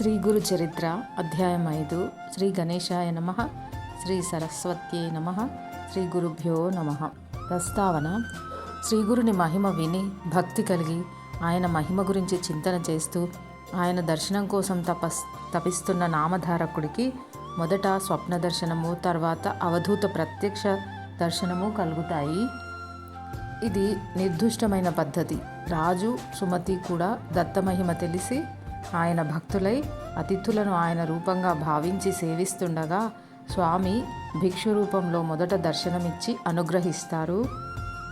శ్రీ గురు చరిత్ర అధ్యాయం ఐదు శ్రీ గణేశాయ నమ శ్రీ సరస్వత్యే నమ శ్రీ గురుభ్యో నమ. ప్రస్తావన శ్రీ గురుని మహిమ విని భక్తి కలిగి ఆయన మహిమ గురించి చింతన చేస్తూ ఆయన దర్శనం కోసం తపస్ తపిస్తున్న నామధారకుడికి మొదట స్వప్న దర్శనము తర్వాత అవధూత ప్రత్యక్ష దర్శనము కలుగుతాయి. ఇది నిర్దిష్టమైన పద్ధతి. రాజు సుమతి కూడా దత్తమహిమ తెలిసి ఆయన భక్తులై అతిథులను ఆయన రూపంగా భావించి సేవిస్తుండగా స్వామి భిక్షు రూపంలో మొదట దర్శనమిచ్చి అనుగ్రహిస్తారు.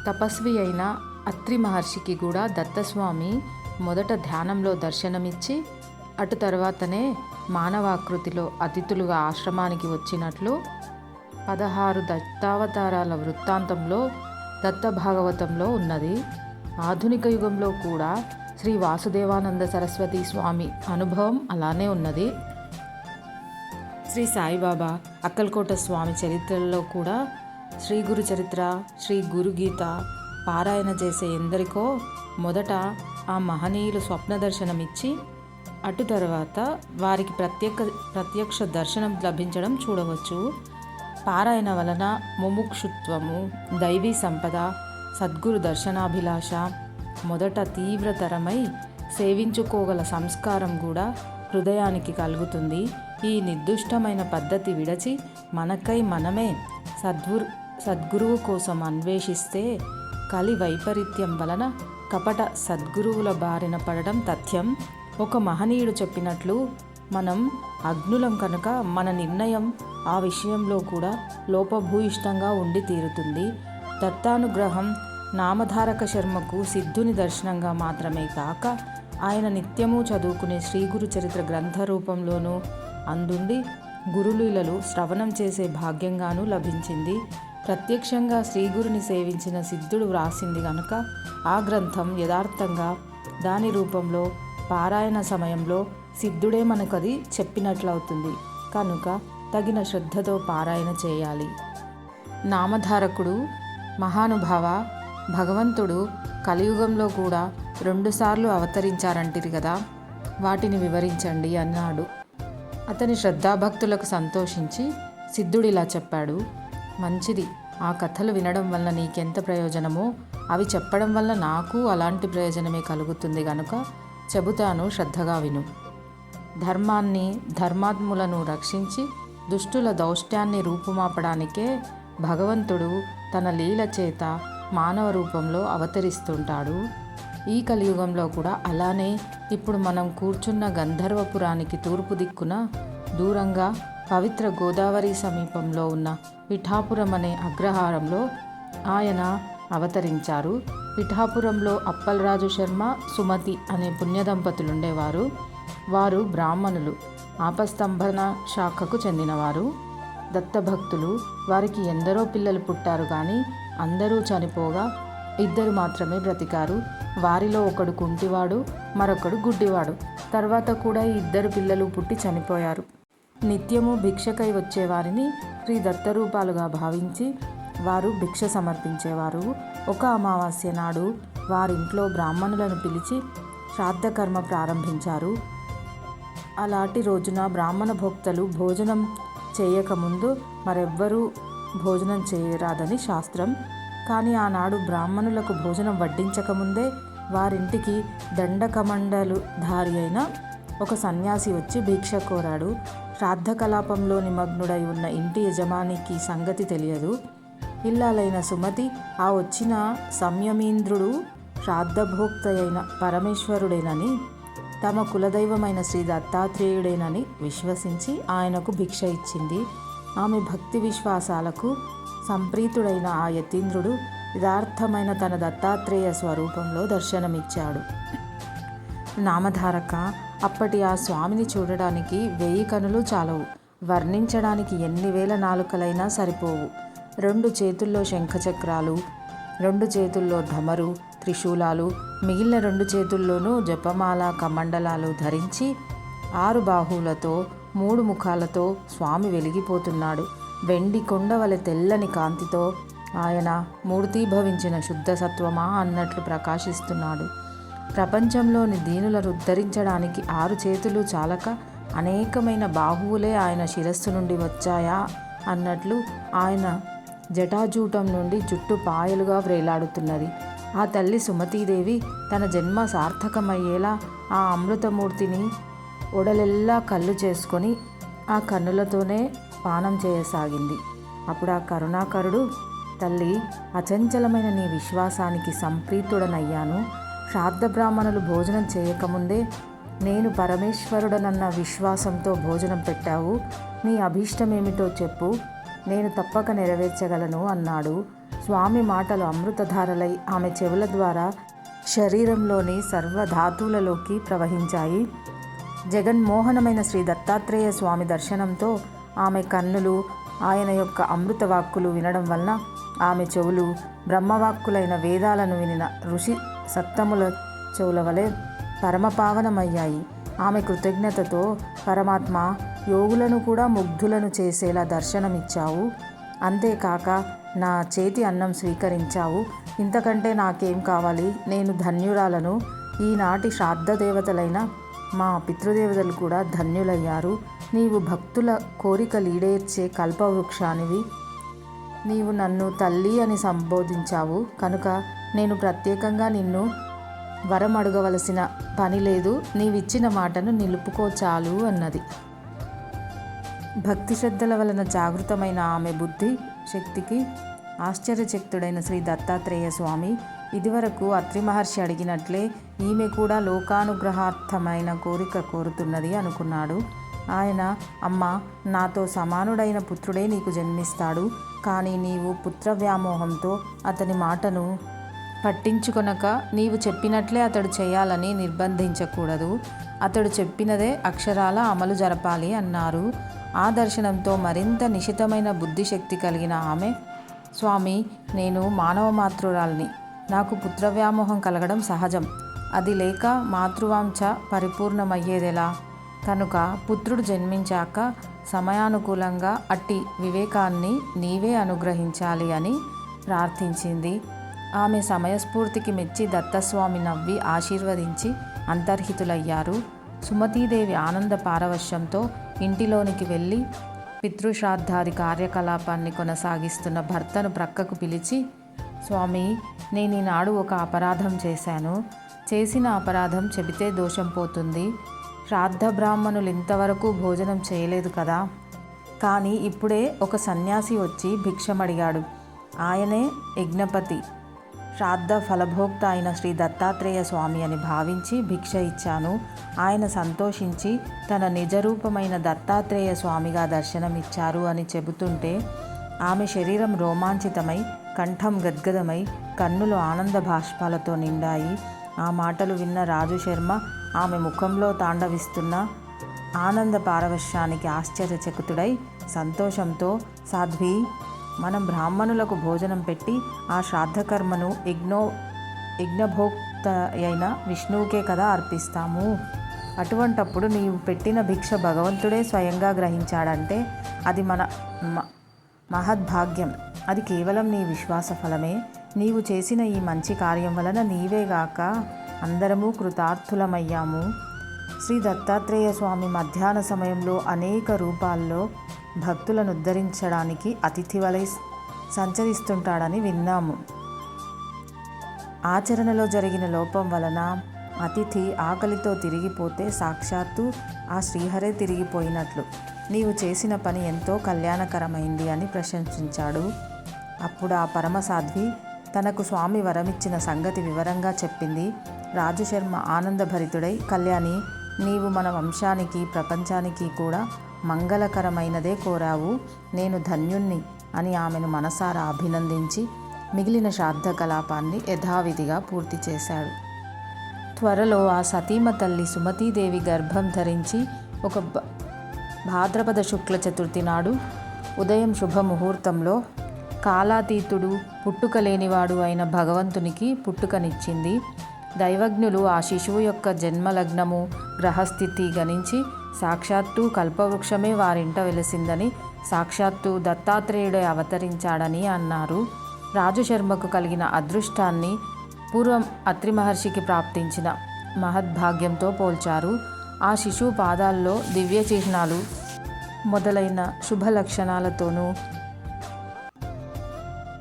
తపస్వి అయిన అత్రి మహర్షికి కూడా దత్తస్వామి మొదట ధ్యానంలో దర్శనమిచ్చి అటు తర్వాతనే మానవాకృతిలో అతిథులుగా ఆశ్రమానికి వచ్చినట్లు పదహారు దత్తావతారాల వృత్తాంతంలో దత్త భాగవతంలో ఉన్నది. ఆధునిక యుగంలో కూడా శ్రీ వాసుదేవానంద సరస్వతి స్వామి అనుభవం అలానే ఉన్నది. శ్రీ సాయిబాబా అక్కల్కోట స్వామి చరిత్రలో కూడా శ్రీ గురు చరిత్ర శ్రీ గురు గీత పారాయణ చేసే ఎందరికో మొదట ఆ మహనీయులు స్వప్న దర్శనం ఇచ్చి అటు తర్వాత వారికి ప్రత్యేక ప్రత్యక్ష దర్శనం లభించడం చూడవచ్చు. పారాయణ వలన ముముక్షుత్వము దైవీ సంపద సద్గురు దర్శనాభిలాష మొదట తీవ్రతరమై సేవించుకోగల సంస్కారం కూడా హృదయానికి కలుగుతుంది. ఈ నిర్దిష్టమైన పద్ధతి విడచి మనకై మనమే సద్గురు సద్గురువు కోసం అన్వేషిస్తే కలి వైపరీత్యం వలన కపట సద్గురువుల బారిన పడడం తథ్యం. ఒక మహనీయుడు చెప్పినట్లు మనం అగ్నులం కనుక మన నిర్ణయం ఆ విషయంలో కూడా లోపభూయిష్టంగా ఉండి తీరుతుంది. దత్తానుగ్రహం నామధారక శర్మకు సిద్ధుని దర్శనంగా మాత్రమే కాక ఆయన నిత్యము చదువుకునే శ్రీగురు చరిత్ర గ్రంథ రూపంలోనూ అందుండి గురులీలలు శ్రవణం చేసే భాగ్యంగానూ లభించింది. ప్రత్యక్షంగా శ్రీగురుని సేవించిన సిద్ధుడు వ్రాసింది గనుక ఆ గ్రంథం యథార్థంగా దాని రూపంలో పారాయణ సమయంలో సిద్ధుడే మనకది చెప్పినట్లవుతుంది. కనుక తగిన శ్రద్ధతో పారాయణ చేయాలి. నామధారకుడు మహానుభావ భగవంతుడు కలియుగంలో కూడా రెండుసార్లు అవతరించారంటిరి కదా. వాటిని వివరించండి అన్నాడు. అతని శ్రద్ధాభక్తులకు సంతోషించి సిద్ధుడిలా చెప్పాడు. మంచిది. ఆ కథలు వినడం వల్ల నీకెంత ప్రయోజనమో? అవి చెప్పడం వల్ల నాకు అలాంటి ప్రయోజనమే కలుగుతుంది గనుక చెబుతాను శ్రద్ధగా విను. ధర్మాన్ని ధర్మాత్ములను రక్షించి దుష్టుల దౌష్ట్యాన్ని రూపుమాపడానికే భగవంతుడు తన లీల చేత మానవ రూపంలో అవతరిస్తుంటాడు. ఈ కలియుగంలో కూడా అలానే ఇప్పుడు మనం కూర్చున్న గంధర్వపురానికి తూర్పు దిక్కున దూరంగా పవిత్ర గోదావరి సమీపంలో ఉన్న పిఠాపురం అనే అగ్రహారంలో ఆయన అవతరించారు. పిఠాపురంలో అప్పలరాజు శర్మ సుమతి అనే పుణ్యదంపతులు ఉండేవారు వారు బ్రాహ్మణులు. ఆపస్తంభన శాఖకు చెందినవారు. దత్తభక్తులు. వారికి ఎందరో పిల్లలు పుట్టారు కానీ అందరూ చనిపోగా ఇద్దరు మాత్రమే బ్రతికారు. వారిలో ఒకడు కుంటివాడు మరొకడు గుడ్డివాడు. తర్వాత కూడా ఇద్దరు పిల్లలు పుట్టి చనిపోయారు. నిత్యము భిక్షకై వచ్చేవారిని శ్రీ దత్తరూపాలుగా భావించి వారు భిక్ష సమర్పించేవారు. ఒక అమావాస్య నాడు వారింట్లో బ్రాహ్మణులను పిలిచి శ్రాద్ధకర్మ ప్రారంభించారు. అలాంటి రోజున బ్రాహ్మణ భక్తులు భోజనం చేయకముందు మరెవ్వరూ భోజనం చేయరాదని శాస్త్రం. కానీ ఆనాడు బ్రాహ్మణులకు భోజనం వడ్డించకముందే వారింటికి దండకమండలు ధారి అయిన ఒక సన్యాసి వచ్చి భిక్ష కోరాడు. శ్రాద్ధ కలాపంలో నిమగ్నుడై ఉన్న ఇంటి యజమానికి సంగతి తెలియదు. ఇల్లాలైన సుమతి ఆ వచ్చిన సంయమీంద్రుడు శ్రాద్ధభోక్త అయిన పరమేశ్వరుడేనని తమ కులదైవమైన శ్రీ దత్తాత్రేయుడేనని విశ్వసించి ఆయనకు భిక్ష ఇచ్చింది. ఆమె భక్తి విశ్వాసాలకు సంప్రీతుడైన ఆ యతీంద్రుడు యథార్థమైన తన దత్తాత్రేయ స్వరూపంలో దర్శనమిచ్చాడు. నామధారక అప్పటి ఆ స్వామిని చూడడానికి వెయ్యి కనులు చాలవు. వర్ణించడానికి ఎన్ని వేల నాలుకలైనా సరిపోవు. రెండు చేతుల్లో శంఖచక్రాలు రెండు చేతుల్లో ఢమరు త్రిశూలాలు మిగిలిన రెండు చేతుల్లోనూ జపమాల కమండలాలు ధరించి ఆరు బాహువులతో మూడు ముఖాలతో స్వామి వెలిగిపోతున్నాడు. వెండి కొండవలె తెల్లని కాంతితో ఆయన మూర్తీభవించిన శుద్ధ సత్వమా అన్నట్లు ప్రకాశిస్తున్నాడు. ప్రపంచంలోని దీనులను ఉద్ధరించడానికి ఆరు చేతులు చాలక అనేకమైన బాహువులే ఆయన శిరస్సు నుండి వచ్చాయా అన్నట్లు ఆయన జటాజూటం నుండి జుట్టు పాయలుగా వ్రేలాడుతున్నది ఆ తల్లి సుమతీదేవి తన జన్మ సార్థకమయ్యేలా ఆ అమృతమూర్తిని ఒడలెల్లా కళ్ళు చేసుకొని ఆ కన్నులతోనే పానం చేయసాగింది. అప్పుడు ఆ కరుణాకరుడు తల్లి అచంచలమైన నీ విశ్వాసానికి సంప్రీతుడనయ్యాను. శ్రాద్ధ బ్రాహ్మణులు భోజనం చేయకముందే నేను పరమేశ్వరుడనన్న విశ్వాసంతో భోజనం పెట్టావు. నీ అభీష్టమేమిటో చెప్పు. నేను తప్పక నెరవేర్చగలను అన్నాడు. స్వామి మాటలు అమృతధారలై ఆమె చెవుల ద్వారా శరీరంలోని సర్వధాతువులలోకి ప్రవహించాయి. జగన్మోహనమైన శ్రీ దత్తాత్రేయ స్వామి దర్శనంతో ఆమె కన్నులు ఆయన యొక్క అమృత వాక్కులు వినడం వలన ఆమె చెవులు బ్రహ్మవాక్కులైన వేదాలను వినిన ఋషి సత్తముల చెవుల వలె పరమపావనమయ్యాయి. ఆమె కృతజ్ఞతతో పరమాత్మ యోగులను కూడా ముగ్ధులను చేసేలా దర్శనమిచ్చావు. అంతేకాక నా చేతి అన్నం స్వీకరించావు. ఇంతకంటే నాకేం కావాలి? నేను ధన్యురాలను. ఈనాటి శ్రాద్ధ దేవతలైన మా పితృదేవతలు కూడా ధన్యులయ్యారు. నీవు భక్తుల కోరికలీడేర్చే కల్పవృక్షానివి. నీవు నన్ను తల్లి అని సంబోధించావు. కనుక నేను ప్రత్యేకంగా నిన్ను వరం అడగవలసిన పని లేదు. నీవిచ్చిన మాటను నిలుపుకో చాలు అన్నది. భక్తి శ్రద్ధల వలన జాగృతమైన ఆమె బుద్ధి శక్తికి ఆశ్చర్యచక్తుడైన శ్రీ దత్తాత్రేయ స్వామి ఇదివరకు అత్రి మహర్షి అడిగినట్లే ఈమె కూడా లోకానుగ్రహార్థమైన కోరిక కోరుతున్నది అనుకున్నాడు. ఆయన అమ్మ నాతో సమానుడైన పుత్రుడే నీకు జన్మిస్తాడు. కానీ నీవు పుత్ర వ్యామోహంతో అతని మాటను పట్టించుకొనక నీవు చెప్పినట్లే అతడు చేయాలని నిర్బంధించకూడదు. అతడు చెప్పినదే అక్షరాల అమలు జరపాలి అన్నారు. ఆ దర్శనంతో మరింత నిశితమైన బుద్ధిశక్తి కలిగిన ఆమె స్వామి నేను మానవ మాతృరాల్ని నాకు పుత్రవ్యామోహం కలగడం సహజం. అది లేక మాతృవాంఛ పరిపూర్ణమయ్యేదెలా? కనుక పుత్రుడు జన్మించాక సమయానుకూలంగా అట్టి వివేకాన్ని నీవే అనుగ్రహించాలి అని ప్రార్థించింది. ఆమె సమయస్ఫూర్తికి మెచ్చి దత్తస్వామి నవ్వి ఆశీర్వదించి అంతర్హితులయ్యారు. సుమతీదేవి ఆనంద పారవశ్యంతో ఇంటిలోనికి వెళ్ళి పితృశ్రాద్ధాది కార్యకలాపాన్ని కొనసాగిస్తున్న భర్తను ప్రక్కకు పిలిచి స్వామి నేను ఈనాడు ఒక అపరాధం చేశాను. చేసిన అపరాధం చెబితే దోషం పోతుంది. శ్రాద్ధ బ్రాహ్మణులు ఇంతవరకు భోజనం చేయలేదు కదా. కానీ ఇప్పుడే ఒక సన్యాసి వచ్చి భిక్షమడిగాడు. ఆయనే యజ్ఞపతి. శ్రాద్ధ ఫలభోక్త అయిన శ్రీ దత్తాత్రేయ స్వామి అని భావించి భిక్ష ఇచ్చాను. ఆయన సంతోషించి తన నిజరూపమైన దత్తాత్రేయ స్వామిగా దర్శనమిచ్చారు అని చెబుతుంటే ఆమె శరీరం రోమాంచితమై కంఠం గద్గదమై కన్నులు ఆనంద భాష్పాలతో నిండాయి. ఆ మాటలు విన్న రాజు శర్మ ఆమె ముఖంలో తాండవిస్తున్న ఆనంద పారవశ్యానికి ఆశ్చర్యచకుతుడై సంతోషంతో సాధ్వి మనం బ్రాహ్మణులకు భోజనం పెట్టి ఆ శ్రాద్ధకర్మను యజ్ఞో యజ్ఞభోక్త అయిన విష్ణువుకే కదా అర్పిస్తాము. అటువంటప్పుడు నీవు పెట్టిన భిక్ష భగవంతుడే స్వయంగా గ్రహించాడంటే అది మన మ- మహద్భాగ్యం. అది కేవలం నీ విశ్వాస ఫలమే. నీవు చేసిన ఈ మంచి కార్యం వలన నీవేగాక అందరము కృతార్థులమయ్యాము. శ్రీ దత్తాత్రేయ స్వామి మధ్యాహ్న సమయంలో అనేక రూపాల్లో భక్తులను ఉద్ధరించడానికి అతిథి వలె సంచరిస్తుంటాడని విన్నాము. ఆచరణలో జరిగిన లోపం వలన అతిథి ఆకలితో తిరిగిపోతే సాక్షాత్తు ఆ శ్రీహరే తిరిగిపోయినట్లు. నీవు చేసిన పని ఎంతో కళ్యాణకరమైంది అని ప్రశంసించాడు. అప్పుడు ఆ పరమసాధ్వి తనకు స్వామి వరమిచ్చిన సంగతి వివరంగా చెప్పింది. రాజశర్మ ఆనందభరితుడై కళ్యాణి నీవు మన వంశానికి ప్రపంచానికి కూడా మంగళకరమైనదే కోరావు. నేను ధన్యుణ్ణి అని ఆమెను మనసారా అభినందించి మిగిలిన శ్రాద్ధ కలాపాన్ని యథావిధిగా పూర్తి చేశాడు. త్వరలో ఆ సతీమ తల్లి సుమతీదేవి గర్భం ధరించి ఒక భాద్రపద శుక్ల చతుర్థి నాడు ఉదయం శుభముహూర్తంలో కాలాతీతుడు పుట్టుక లేనివాడు అయిన భగవంతునికి పుట్టుకనిచ్చింది. దైవజ్ఞులు ఆ శిశువు యొక్క జన్మలగ్నము గ్రహస్థితి గణించి సాక్షాత్తు కల్పవృక్షమే వారింట వెలిసిందని సాక్షాత్తు దత్తాత్రేయుడే అవతరించాడని అన్నారు. రాజశర్మకు కలిగిన అదృష్టాన్ని పూర్వం అత్రి మహర్షికి ప్రాప్తించిన మహద్భాగ్యంతో పోల్చారు. ఆ శిశువు పాదాల్లో దివ్య చిహ్నాలు మొదలైన శుభ లక్షణాలతోనూ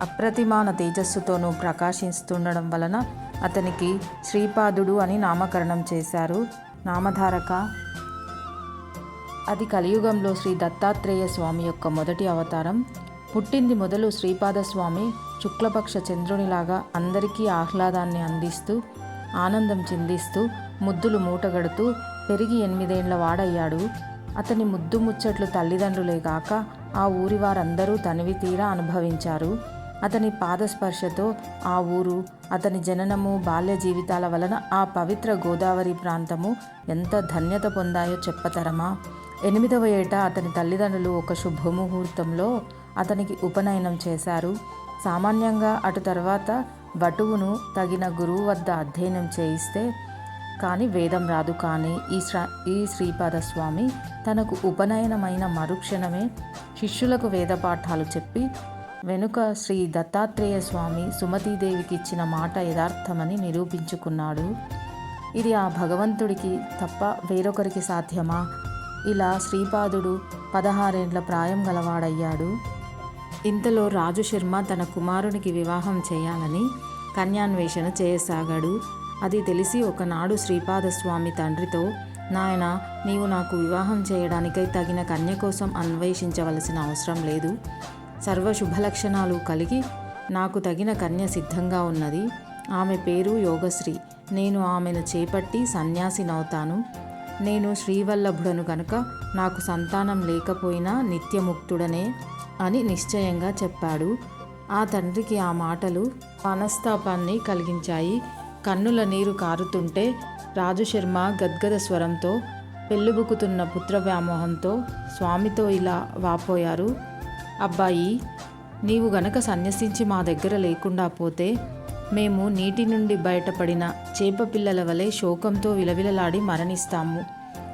అప్రతిమాన తేజస్సుతోనూ ప్రకాశిస్తుండడం వలన అతనికి శ్రీపాదుడు అని నామకరణం చేశారు. నామధారక అది కలియుగంలో శ్రీ దత్తాత్రేయ స్వామి యొక్క మొదటి అవతారం. పుట్టింది మొదలు శ్రీపాదస్వామి శుక్లపక్ష చంద్రునిలాగా అందరికీ ఆహ్లాదాన్ని అందిస్తూ ఆనందం చిందిస్తూ ముద్దులు మూటగడుతూ పెరిగి ఎనిమిదేండ్ల వాడయ్యాడు. అతని ముద్దు ముచ్చట్లు తల్లిదండ్రులే గాక ఆ ఊరి వారందరూ తనివి తీరా అనుభవించారు. అతని పాదస్పర్శతో ఆ ఊరు అతని జననము బాల్య జీవితాల వలన ఆ పవిత్ర గోదావరి ప్రాంతము ఎంత ధన్యత పొందాయో చెప్పతరమా? ఎనిమిదవ ఏట అతని తల్లిదండ్రులు ఒక శుభముహూర్తంలో అతనికి ఉపనయనం చేశారు. సామాన్యంగా అటు తర్వాత వటువును తగిన గురువు వద్ద అధ్యయనం చేయిస్తే కానీ వేదం రాదు. కానీ ఈ శ్రా ఈ శ్రీపాద స్వామి తనకు ఉపనయనమైన మరుక్షణమే శిష్యులకు వేద పాఠాలు చెప్పి వెనుక శ్రీ దత్తాత్రేయ స్వామి సుమతీదేవికి ఇచ్చిన మాట యథార్థమని నిరూపించుకున్నాడు. ఇది ఆ భగవంతుడికి తప్ప వేరొకరికి సాధ్యమా? ఇలా శ్రీపాదుడు పదహారేండ్ల ప్రాయం గలవాడయ్యాడు. ఇంతలో రాజు శర్మ తన కుమారునికి వివాహం చేయాలని కన్యాన్వేషణ చేయసాగాడు. అది తెలిసి ఒకనాడు శ్రీపాదస్వామి తండ్రితో నాయన నీవు నాకు వివాహం చేయడానికై తగిన కన్య కోసం అన్వేషించవలసిన అవసరం లేదు. సర్వ శుభలక్షణాలు కలిగి నాకు తగిన కన్య సిద్ధంగా ఉన్నది. ఆమె పేరు యోగశ్రీ. నేను ఆమెను చేపట్టి సన్యాసినవుతాను. నేను శ్రీవల్లభుడను కనుక నాకు సంతానం లేకపోయినా నిత్యముక్తుడనే. అని నిశ్చయంగా చెప్పాడు. ఆ తండ్రికి ఆ మాటలు మనస్తాపాన్ని కలిగించాయి. కన్నుల నీరు కారుతుంటే రాజుశర్మ గద్గద స్వరంతో పెళ్ళిబుకుతున్న పుత్ర వ్యామోహంతో స్వామితో ఇలా వాపోయారు. అబ్బాయి నీవు గనక సన్యసించి మా దగ్గర లేకుండా పోతే మేము నీటి నుండి బయటపడిన చేప పిల్లల వలె శోకంతో విలవిలలాడి మరణిస్తాము.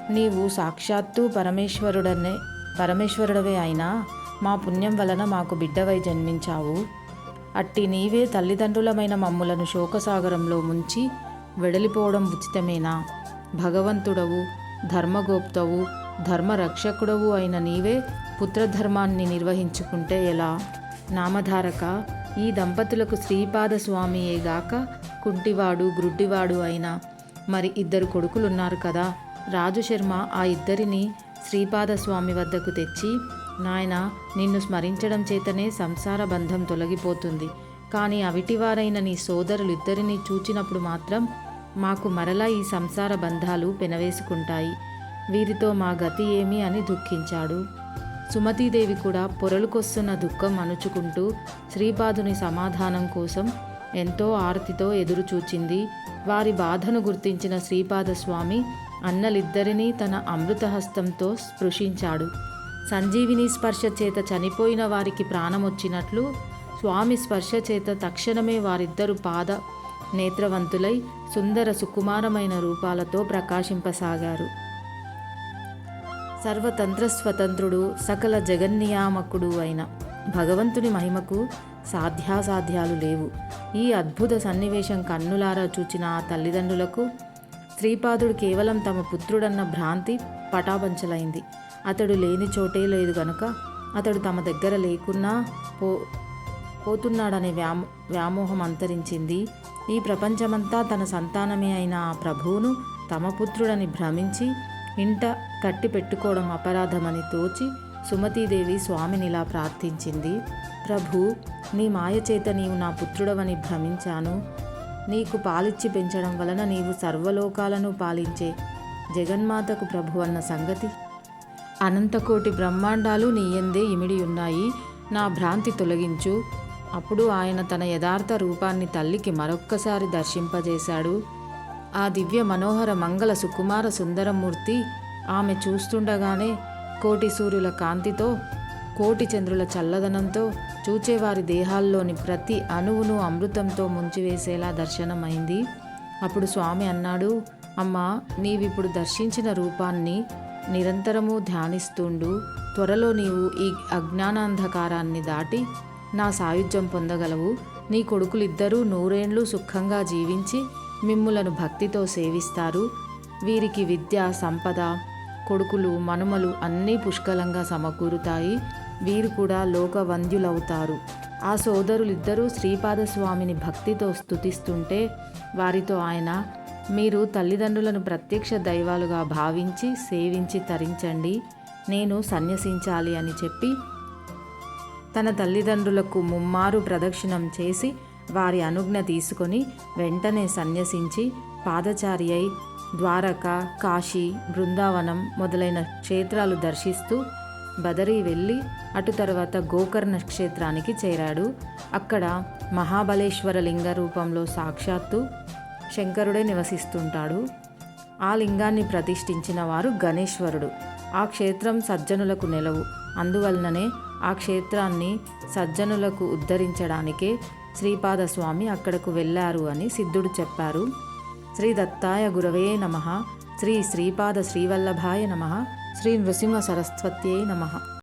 నీవు సాక్షాత్తు పరమేశ్వరుడనే పరమేశ్వరుడవే అయినా మా పుణ్యం వలన మాకు బిడ్డవై జన్మించావు. అట్టి నీవే తల్లిదండ్రులమైన మమ్ములను శోకసాగరంలో ముంచి వెడలిపోవడం ఉచితమేనా? భగవంతుడవు ధర్మగోప్తవు ధర్మరక్షకుడవు అయిన నీవే పుత్రధర్మాన్ని నిర్వహించుకుంటే ఎలా? నామధారక ఈ దంపతులకు శ్రీపాద స్వామియేగాక కుంటివాడు గ్రుడ్డివాడు అయిన మరి ఇద్దరు కొడుకులున్నారు కదా? రాజు శర్మ ఆ ఇద్దరిని శ్రీపాద స్వామి వద్దకు తెచ్చి నాయన నిన్ను స్మరించడం చేతనే సంసార బంధం తొలగిపోతుంది. కానీ అవిటివారైన నీ సోదరులిద్దరినీ చూచినప్పుడు మాత్రం మాకు మరలా ఈ సంసార బంధాలు పెనవేసుకుంటాయి. వీరితో మా గతి ఏమి అని దుఃఖించాడు. సుమతీదేవి కూడా పొరలుకొస్తున్న దుఃఖం అణుచుకుంటూ శ్రీపాదుని సమాధానం కోసం ఎంతో ఆర్తితో ఎదురుచూచింది. వారి బాధను గుర్తించిన శ్రీపాదస్వామి అన్నలిద్దరినీ తన అమృతహస్తంతో స్పృశించాడు. సంజీవిని స్పర్శ చేత చనిపోయిన వారికి ప్రాణమొచ్చినట్లు స్వామి స్పర్శ చేత తక్షణమే వారిద్దరు పాద నేత్రవంతులై సుందర సుకుమారమైన రూపాలతో ప్రకాశింపసాగారు. సర్వతంత్ర స్వతంత్రుడు సకల జగన్నియామకుడు అయిన భగవంతుని మహిమకు సాధ్యాసాధ్యాలు లేవు. ఈ అద్భుత సన్నివేశం కన్నులారా చూచిన ఆ తల్లిదండ్రులకు శ్రీపాదుడు కేవలం తమ పుత్రుడన్న భ్రాంతి పటాపంచలైంది. అతడు లేని చోటే లేదు గనుక అతడు తమ దగ్గర లేకున్నా పో పోతున్నాడనే వ్యామో వ్యామోహం అంతరించింది. ఈ ప్రపంచమంతా తన సంతానమే అయిన ఆ ప్రభువును తమ పుత్రుడని భ్రమించి ఇంట కట్టి పెట్టుకోవడం అపరాధమని తోచి సుమతీదేవి స్వామినిలా ప్రార్థించింది. ప్రభు నీ మాయ చేత నీవు నా పుత్రుడవని భ్రమించాను. నీకు పాలిచ్చి పెంచడం వలన నీవు సర్వలోకాలను పాలించే జగన్మాతకు ప్రభు అన్న సంగతి అనంతకోటి బ్రహ్మాండాలు నీ ఎందే ఇమిడి ఉన్నాయి. నా భ్రాంతి తొలగించు. అప్పుడు ఆయన తన యథార్థ రూపాన్ని తల్లికి మరొక్కసారి దర్శింపజేశాడు. ఆ దివ్య మనోహర మంగళ సుకుమార సుందరమూర్తి ఆమె చూస్తుండగానే కోటి సూర్యుల కాంతితో కోటి చంద్రుల చల్లదనంతో చూచేవారి దేహాల్లోని ప్రతి అణువును అమృతంతో ముంచివేసేలా దర్శనమైంది. అప్పుడు స్వామి అన్నాడు అమ్మా నీవిప్పుడు దర్శించిన రూపాన్ని నిరంతరము ధ్యానిస్తుండు త్వరలో నీవు ఈ అజ్ఞానాంధకారాన్ని దాటి నా సాయుధ్యం పొందగలవు. నీ కొడుకులిద్దరూ నూరేండ్లు సుఖంగా జీవించి మిమ్ములను భక్తితో సేవిస్తారు. వీరికి విద్య సంపద కొడుకులు మనుమలు అన్నీ పుష్కలంగా సమకూరుతాయి. వీరు కూడా లోకవంద్యులవుతారు ఆ సోదరులిద్దరూ శ్రీపాదస్వామిని భక్తితో స్తుతిస్తుంటే వారితో ఆయన మీరు తల్లిదండ్రులను ప్రత్యక్ష దైవాలుగా భావించి సేవించి తరించండి. నేను సన్యసించాలి అని చెప్పి తన తల్లిదండ్రులకు ముమ్మారు ప్రదక్షిణం చేసి వారి అనుజ్ఞ తీసుకొని వెంటనే సన్యసించి పాదచారి అయి ద్వారక కాశీ బృందావనం మొదలైన క్షేత్రాలు దర్శిస్తూ బదరీ వెళ్ళి అటు తర్వాత గోకర్ణ క్షేత్రానికి చేరాడు. అక్కడ మహాబలేశ్వర లింగ రూపంలో సాక్షాత్తు శంకరుడే నివసిస్తుంటాడు. ఆ లింగాన్ని ప్రతిష్ఠించిన వారు గణేశ్వరుడు. ఆ క్షేత్రం సజ్జనులకు నెలవు. అందువలననే ఆ క్షేత్రాన్ని సజ్జనులకు ఉద్ధరించడానికే శ్రీపాదస్వామి అక్కడకు వెళ్ళారు అని సిద్ధుడు చెప్పారు. శ్రీ దత్తాయ గురవే నమ. శ్రీ శ్రీపాద శ్రీవల్లభాయ నమ. శ్రీ నృసింహ సరస్వత్యై నమ.